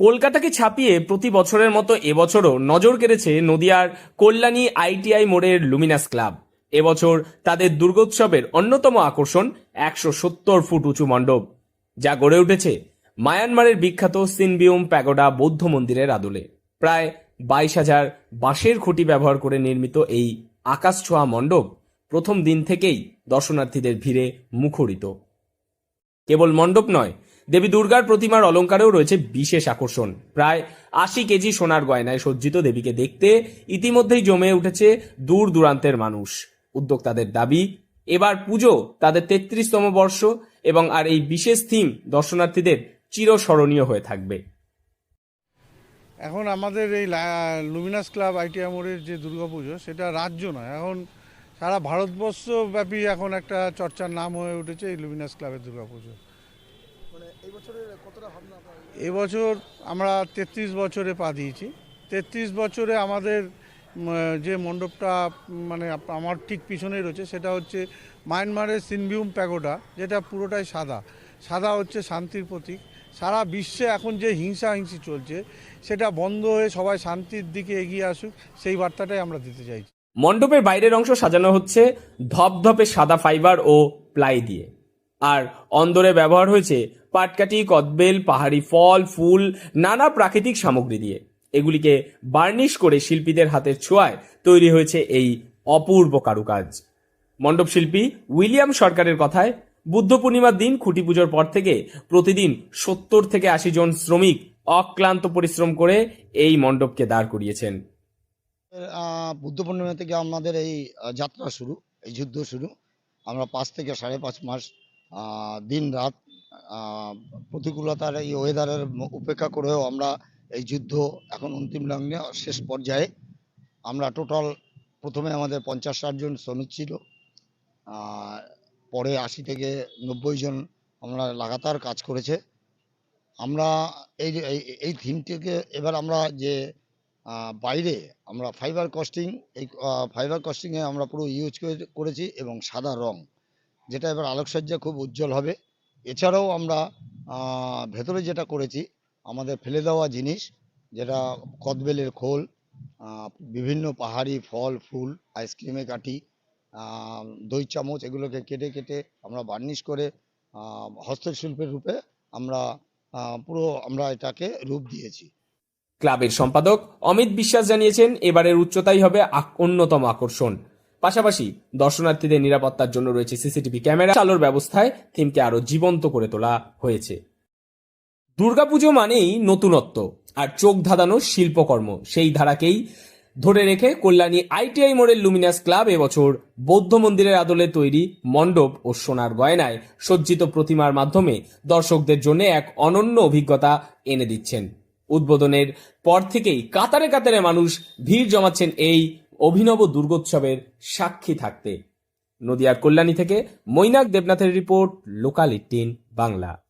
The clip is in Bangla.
কলকাতাকে ছাপিয়ে প্রতি বছরের মতো এবছরও নজর কেড়েছে নদিয়ার কল্যাণী আইটিআই মোড়ের লুমিনাস ক্লাব। এবছর তাদের দুর্গোৎসবের অন্যতম আকর্ষণ একশো সত্তর ফুট উঁচু মণ্ডপ, যা গড়ে উঠেছে মায়ানমারের বিখ্যাত সিনবিউম প্যাগোডা বৌদ্ধ মন্দিরের আদলে। প্রায় বাইশ হাজার বাঁশের খুঁটি ব্যবহার করে নির্মিত এই আকাশ ছোঁয়া মণ্ডপ প্রথম দিন থেকেই দর্শনার্থীদের ভিড়ে মুখরিত। কেবল মণ্ডপ নয় দেবী দুর্গার প্রতিমার অলঙ্কারেও রয়েছে বিশেষ আকর্ষণ। প্রায় আশি কেজি সোনার গয়নায় সজ্জিত দেবীকে দেখতে ইতিমধ্যেই জমে উঠেছে দূর দূরান্তের মানুষ। উদ্যোক্তাদের দাবি, এবার পুজো তাদের তেত্রিশতম বর্ষ এবং আর এই বিশেষ থিম দর্শনার্থীদের চিরস্মরণীয় হয়ে থাকবে। এখন আমাদের এই লুমিনাস ক্লাব আইটিআই মোড়ের যে দুর্গাপুজো, সেটা রাজ্য নয়। এখন সারা ভারতবর্ষ ব্যাপী এখন একটা চর্চার নাম হয়ে উঠেছে এই লুমিনাস ক্লাবের দুর্গাপুজো মানে এই বছরের কতটা ভাবনা আপনার এবছর আমরা তেত্রিশ বছরে পা দিয়েছি। তেত্রিশ বছরে আমাদের যে মণ্ডপটা মানে আমার ঠিক পিছনেই রয়েছে সেটা হচ্ছে মায়ানমারের সিনভিউম প্যাগোডা যেটা পুরোটাই সাদা। সাদা হচ্ছে শান্তির প্রতীক। সারা বিশ্বে এখন যে হিংসা হিংসি চলছে সেটা বন্ধ হয়ে সবাই শান্তির দিকে এগিয়ে আসুক সেই বার্তাটাই আমরা দিতে চাইছি। মণ্ডপের বাইরের অংশ সাজানো হচ্ছে ধপধপে সাদা ফাইবার ও প্লাই দিয়ে। আর অন্দরে ব্যবহার হয়েছে পাটকাঠি, কদবেল, পাহাড়ি ফল, ফুল, নানা প্রাকৃতিক সামগ্রী দিয়ে। এগুলিকে বার্নিশ করে শিল্পীদের হাতের ছোঁয়ায় তৈরি হয়েছে এই অপূর্ব কারুকাজ। মণ্ডপ শিল্পী উইলিয়াম সরকারের কথায়, বুদ্ধ পূর্ণিমার দিন খুঁটি পুজোর পর থেকে প্রতিদিন সত্তর থেকে আশি জন শ্রমিক অক্লান্ত পরিশ্রম করে এই মণ্ডপকে দাঁড় করিয়েছেন। বুদ্ধ পূর্ণিমা থেকে আমাদের এই যাত্রা শুরু, এই যুদ্ধ শুরু। আমরা পাঁচ থেকে সাড়ে পাঁচ মাস দিন রাত প্রতিকূলতার এই ওয়েদারের উপেক্ষা করেও আমরা এই যুদ্ধ এখন অন্তিম লগ্নে শেষ পর্যায়ে আমরা টোটাল প্রথমে আমাদের পঞ্চাশ ষাট জন শ্রমিক ছিল। পরে আশি থেকে নব্বই জন আমরা লাগাতার কাজ করেছে। আমরা এই- এই থিমটিকে এবার আমরা যে বাইরে আমরা ফাইবার কস্টিং এই ফাইবার কস্টিংয়ে আমরা পুরো ইউজ করেছি এবং সাদা রং। যেটা এবার আলোকসজ্জা খুব উজ্জ্বল হবে। এছাড়াও আমরা ভেতরে যেটা করেছি আমাদের ফেলে দেওয়া জিনিস যেটা কদবেলের খোল বিভিন্ন পাহাড়ি ফল ফুল আইসক্রিমে আহ, দই চামচ এগুলোকে কেটে কেটে আমরা বার্নিশ করে হস্তশিল্পের রূপে আমরা পুরো আমরা এটাকে রূপ দিয়েছি। ক্লাবের সম্পাদক অমিত বিশ্বাস জানিয়েছেন এবারের উচ্চতাই হবে অন্যতম আকর্ষণ। পাশাপাশি দর্শনার্থীদের নিরাপত্তার জন্য রয়েছে সিসিটিভি ক্যামেরা। চালুর ব্যবস্থায় থিমকে আরও জীবন্ত করে তোলা হয়েছে। দুর্গাপুজো মানেই নতুনত্ব আর চোখ ধাঁধানো শিল্পকর্ম। সেই ধারাকেই ধরে রেখে কল্যাণী আইটিআই মোড়ের লুমিনাস ক্লাব এবছর বৌদ্ধ মন্দিরের আদলে তৈরি মণ্ডপ ও সোনার গয়নায় সজ্জিত প্রতিমার মাধ্যমে দর্শকদের জন্য এক অনন্য অভিজ্ঞতা এনে দিচ্ছেন। উদ্বোধনের পর থেকেই কাতারে কাতারে মানুষ ভিড় জমাচ্ছেন এই অভিনব দুর্গোৎসবের সাক্ষী থাকতে। নদিয়ার কল্যাণী থেকে মৈনাক দেবনাথের রিপোর্ট লোকাল এইটিন বাংলা।